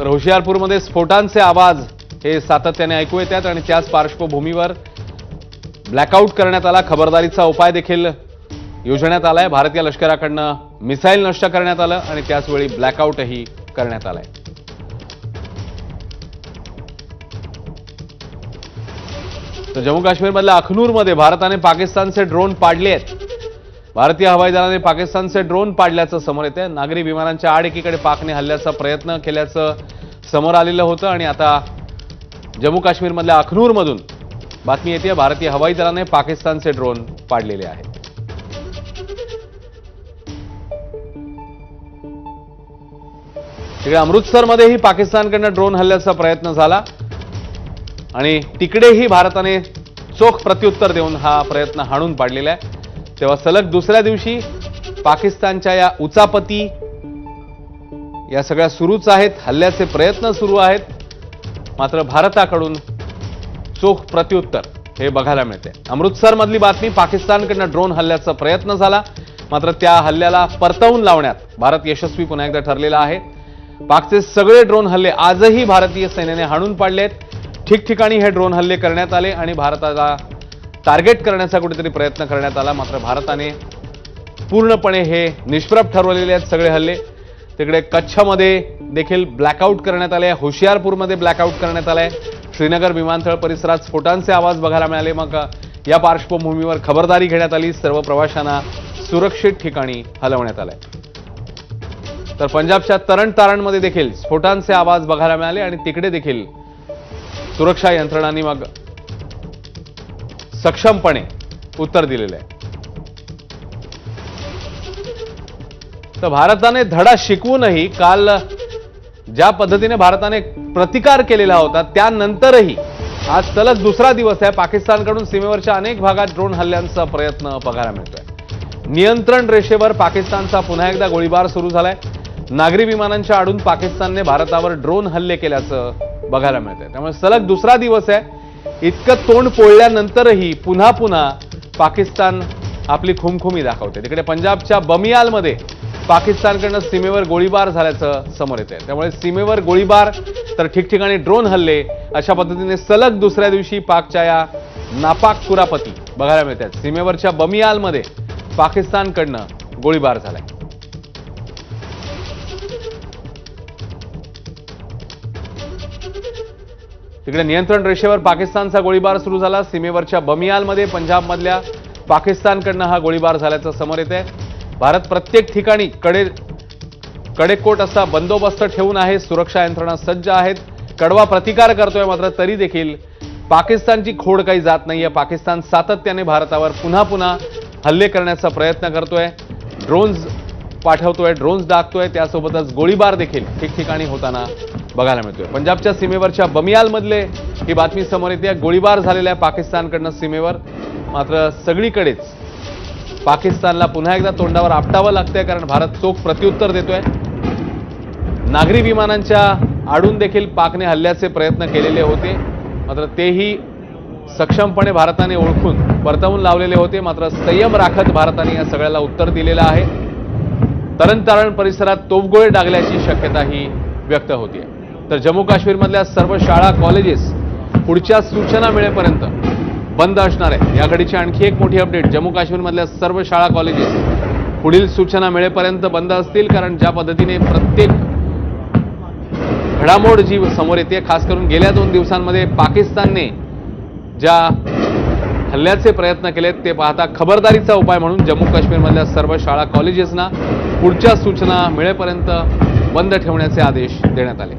तर होशियारपूरमध्ये स्फोटांचे आवाज हे सातत्याने ऐकू येतात आणि त्याच पार्श्वभूमीवर ब्लॅकआउट करण्यात आला. खबरदारीचा उपाय देखील योजण्यात आलाय. भारतीय लष्कराकडनं मिसाईल नष्ट करण्यात आलं आणि त्याचवेळी ब्लॅकआउटही करण्यात आलाय. तर जम्मू काश्मीरमधल्या अखनूरमध्ये भारताने पाकिस्तानचे ड्रोन पाडले आहेत. भारतीय हवाई दलाने पाकिस्तानचे ड्रोन पाडल्याचं समोर येते नागरी विमानांच्या आड एकीकडे पाकने हल्ल्याचा प्रयत्न केल्याचं समोर आलेलं होतं आणि आता जम्मू काश्मीरमधल्या अखनूरमधून बातमी येते भारतीय हवाई दलाने पाकिस्तानचे ड्रोन पाडलेले आहेत. तिकडे अमृतसरमध्येही पाकिस्तानकडनं ड्रोन हल्ल्याचा प्रयत्न झाला आणि तिकडेही भारताने चोख प्रत्युत्तर देऊन हा प्रयत्न हाणून पाडलेला आहे. तेव्हा सलग दुसऱ्या दिवशी पाकिस्तानच्या या उचापती या सगळ्या सुरूच आहेत हल्ल्याचे प्रयत्न सुरू आहेत. मात्र भारताकडून चोख प्रत्युत्तर हे बघायला मिळते. अमृतसरमधली बातमी पाकिस्तानकडनं ड्रोन हल्ल्याचा प्रयत्न झाला. मात्र त्या हल्ल्याला परतवून लावण्यात भारत यशस्वी पुन्हा एकदा ठरलेला आहे. पाकचे सगळे ड्रोन हल्ले आजही भारतीय सैन्याने हाणून आहेत. ठिकठिकाणी हे ड्रोन हल्ले करण्यात आले आणि भारताला टार्गेट करण्याचा कुठेतरी प्रयत्न करण्यात आला. मात्र भारताने पूर्णपणे हे निष्प्रभ ठरवलेले आहेत सगळे हल्ले. तिकडे कच्छमध्ये देखील ब्लॅकआउट करण्यात आले होशियारपूरमध्ये ब्लॅकआउट करण्यात आलं आहे श्रीनगर विमानतळ परिसरात स्फोटांचे आवाज बघायला मिळाले. मग या पार्श्वभूमीवर खबरदारी घेण्यात आली. सर्व प्रवाशांना सुरक्षित ठिकाणी हलवण्यात आलंय. तर पंजाबच्या तरण तारणमध्ये देखील स्फोटांचे आवाज बघायला मिळाले आणि तिकडे देखील सुरक्षा यंत्रणांनी मग सक्षमपणे उत्तर दिलेलं आहे. तर भारताने धडा शिकवूनही काल ज्या पद्धतीने भारताने प्रतिकार केलेला होता त्यानंतरही आज सलग दुसरा दिवस आहे. पाकिस्तानकडून सीमेवरच्या अनेक भागात ड्रोन हल्ल्यांचा प्रयत्न बघायला मिळतोय. नियंत्रण रेषेवर पाकिस्तानचा पुन्हा एकदा गोळीबार सुरू झालाय. नागरी विमानांच्या आडून पाकिस्तानने भारतावर ड्रोन हल्ले केल्याचं बघायला मिळतंय. त्यामुळे सलग दुसरा दिवस आहे. इतकं तोंड पोळल्यानंतरही पुन्हा पुन्हा पाकिस्तान आपली खुमखुमी दाखवते तिकडे पंजाबच्या बमियालमध्ये पाकिस्तानकडनं सीमेवर गोळीबार झाल्याचं समोर येत आहे त्यामुळे सीमेवर गोळीबार तर ठिकठिकाणी ड्रोन हल्ले अशा पद्धतीने सलग दुसऱ्या दिवशी पाकच्या या नापाक कुरापती बघायला मिळतात. सीमेवरच्या बमियालमध्ये पाकिस्तानकडनं गोळीबार झालाय. तिकडे नियंत्रण रेषेवर पाकिस्तानचा गोळीबार सुरू झाला. सीमेवरच्या बमियालमध्ये पंजाबमधल्या पाकिस्तानकडनं हा गोळीबार झाल्याचं समोर येत आहे भारत प्रत्येक ठिकाणी कडे कडेकोट असा बंदोबस्त ठेवून आहे. सुरक्षा यंत्रणा सज्ज आहेत. कडवा प्रतिकार करतोय मात्र तरी देखील पाकिस्तानची खोड काही जात नाहीये. पाकिस्तान सातत्याने भारतावर पुन्हा पुन्हा हल्ले करण्याचा प्रयत्न करतोय. ड्रोन्स पाठवतोय ड्रोन्स दाखतोय. त्यासोबतच गोळीबार देखील ठिकठिकाणी होताना बघायला मिळतोय. पंजाबच्या सीमेवरच्या बमियालमधले ही बातमी समोर येते. गोळीबार झालेला आहे पाकिस्तानकडनं सीमेवर. मात्र सगळीकडेच पाकिस्तानला पुन्हा एकदा तोंडावर आपटावं लागतंय कारण भारत चोख प्रत्युत्तर देतोय. नागरी विमानांच्या आडून देखील पाकने हल्ल्याचे प्रयत्न केलेले होते. मात्र तेही सक्षमपणे भारताने ओळखून परतवून लावलेले होते. मात्र संयम राखत भारताने या सगळ्याला उत्तर दिलेलं आहे. तरणतारण परिसरात तोफगोळे डागल्याची शक्यताही व्यक्त होती तर जम्मू काश्मीरमधल्या सर्व शाळा कॉलेजेस पुढच्या सूचना मिळेपर्यंत बंद असणार आहे. या घडीची आणखी एक मोठी अपडेट जम्मू काश्मीरमधल्या सर्व शाळा कॉलेजेस पुढील सूचना मिळेपर्यंत बंद असतील कारण ज्या पद्धतीने प्रत्येक घडामोड जी समोर येते खास करून गेल्या दोन दिवसांमध्ये पाकिस्तानने ज्या हल्ल्याचे प्रयत्न केलेत ते पाहता खबरदारीचा उपाय म्हणून जम्मू काश्मीरमधल्या सर्व शाळा कॉलेजेसना पुढच्या सूचना मिळेपर्यंत बंद ठेवण्याचे आदेश देण्यात आले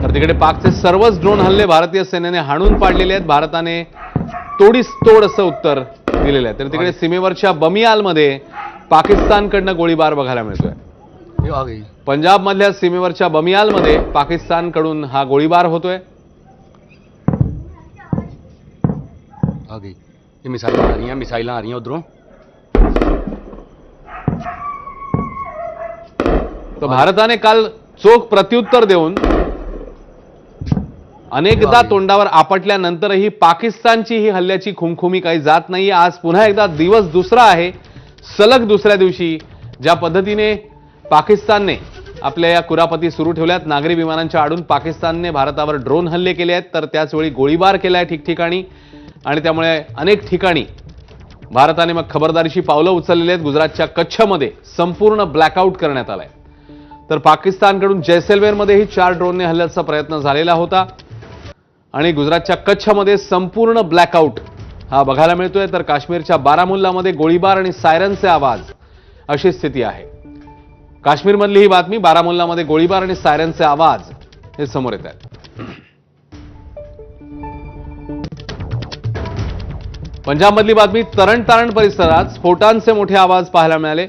तर तिकडे पाकचे सर्वच ड्रोन हल्ले भारतीय सेनेने हाणून पाडलेले आहेत. भारताने तोडीस तोड असं उत्तर दिलेलं आहे. तर तिकडे सीमेवरच्या बमियालमध्ये पाकिस्तानकडनं गोळीबार बघायला मिळतोय. पंजाबमधल्या सीमेवरच्या बमियालमध्ये पाकिस्तानकडून हा गोळीबार होतोय. आ गई ये मिसाइलें आ रही हैं मिसाइलें आ रही हैं उधरों तर भारताने काल चोख प्रत्युत्तर देऊन अनेकदा तोंडावर आपटल्यानंतरही पाकिस्तानची ही हल्ल्याची खुमखुमी काही जात नाहीये आज पुन्हा एकदा दिवस दुसरा आहे. सलग दुसऱ्या दिवशी ज्या पद्धतीने पाकिस्तानने आपल्या या कुरापती सुरू ठेवल्यात नागरी विमानांच्या आडून पाकिस्तानने भारतावर ड्रोन हल्ले केले आहेत तर त्याचवेळी गोळीबार केलाय ठिकठिकाणी. आणि त्यामुळे अनेक ठिकाणी भारताने मग खबरदारीची पावलं उचललेली आहेत. गुजरातच्या कच्छमध्ये संपूर्ण ब्लॅकआउट करण्यात आलाय. तर पाकिस्तानकडून जैसलमेरमध्येही चार ड्रोनने हल्ल्याचा प्रयत्न झालेला होता. आणि गुजरातच्या कच्छमध्ये संपूर्ण ब्लॅकआउट हा बघायला मिळतोय तर काश्मीरच्या बारामुल्लामध्ये गोळीबार आणि सायरनचे आवाज अशी स्थिती आहे. काश्मीरमधली ही बातमी बारामुल्लामध्ये गोळीबार आणि सायरनचे आवाज हे समोर येत आहेत. पंजाबमधली बातमी तरण तारण परिसरात स्फोटांचे मोठे आवाज पाहायला मिळाले.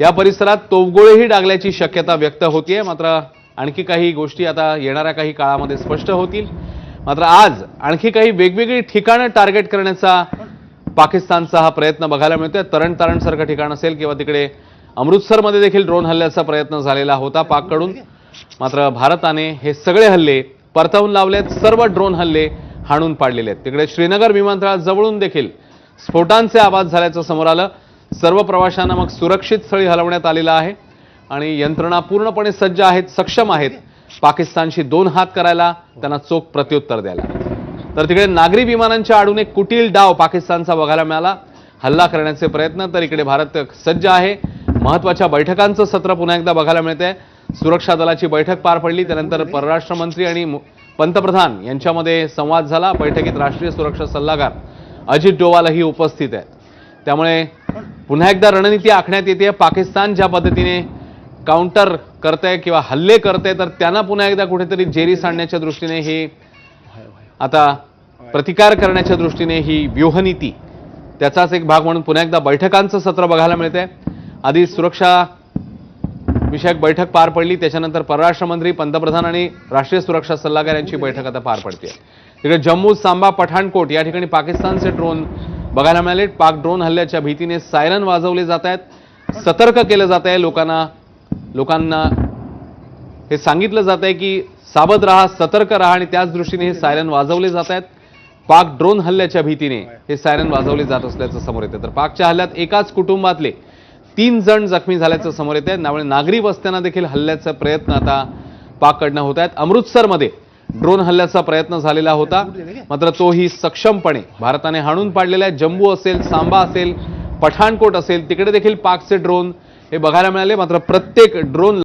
या परिसरात तोफगोळेही डागल्याची शक्यता व्यक्त होतीये मात्र आणखी काही गोष्टी आता येणाऱ्या काही काळामध्ये स्पष्ट होतील. मात्र आज आणखी काही वेगवेगळी ठिकाणं टार्गेट करण्याचा पाकिस्तानचा हा प्रयत्न बघायला मिळतोय. तरण तारणसारखं ठिकाण असेल किंवा तिकडे अमृतसरमध्ये देखील ड्रोन हल्ल्याचा प्रयत्न झालेला होता पाककडून. मात्र भारताने हे सगळे हल्ले परतवून लावलेत सर्व ड्रोन हल्ले हाणून पाडलेले आहेत. तिकडे श्रीनगर विमानतळाजवळून देखील स्फोटांचे आवाज झाल्याचं समोर आलं. सर्व प्रवाशांना मग सुरक्षित स्थळी हलवण्यात आलेलं आहे आणि यंत्रणा पूर्णपणे सज्ज आहेत सक्षम आहेत. पाकिस्तानशी दोन हात करायला त्यांना चोख प्रत्युत्तर द्यायला. तर तिकडे नागरी विमानांच्या आडून एक कुटील डाव पाकिस्तानचा बघायला मिळाला. हल्ला करण्याचे प्रयत्न तर इकडे भारत सज्ज आहे. महत्त्वाच्या बैठकांचं सत्र पुन्हा एकदा बघायला मिळते सुरक्षा दलाची बैठक पार पडली त्यानंतर परराष्ट्र मंत्री आणि मु- पंतप्रधान यांच्यामध्ये संवाद झाला. बैठकीत राष्ट्रीय सुरक्षा सल्लागार अजित डोवालही उपस्थित आहेत. त्यामुळे पुन्हा एकदा रणनीती आखण्यात येते पाकिस्तान ज्या पद्धतीने काउंटर आहे किंवा हल्ले करते तर त्यांना पुन्हा एकदा कुठेतरी जेरी सांडण्याच्या दृष्टीने हे आता प्रतिकार करण्याच्या दृष्टीने ही व्यूहनीती त्याचाच एक भाग म्हणून पुन्हा एकदा बैठकांचं सत्र बघायला मिळतंय. आधी सुरक्षा विषयक बैठक पार पडली त्याच्यानंतर परराष्ट्र मंत्री पंतप्रधान आणि राष्ट्रीय सुरक्षा सल्लागार यांची बैठक आता पार पडते तिकडे जम्मू सांबा पठाणकोट या ठिकाणी पाकिस्तानचे ड्रोन बघायला मिळाले पाक ड्रोन हल्ल्याच्या भीतीने सायरन वाजवले जात आहेत सतर्क केलं जात आहे लोकांना लोकांना हे सांगितलं जात आहे की सावध राहा सतर्क राहा आणि त्याच दृष्टीने हे सायरन वाजवले जात आहेत पाक ड्रोन हल्ल्याच्या भीतीने हे सायरन वाजवले जात असल्याचं समोर येतं तर पाकच्या हल्ल्यात एकाच कुटुंबातले तीन जण जखमी झाल्याचं समोर येत आहे त्यामुळे नागरी वस्त्यांना देखील हल्ल्याचा प्रयत्न आता पाककडनं होत आहेत अमृतसरमध्ये ड्रोन हल्ल्याचा प्रयत्न झालेला होता. मात्र तोही सक्षमपणे भारताने हाणून पाडलेला आहे. जम्मू असेल सांबा असेल पठाणकोट असेल तिकडे देखील पाकचे ड्रोन हे बघायला मिळाले. मात्र प्रत्येक ड्रोन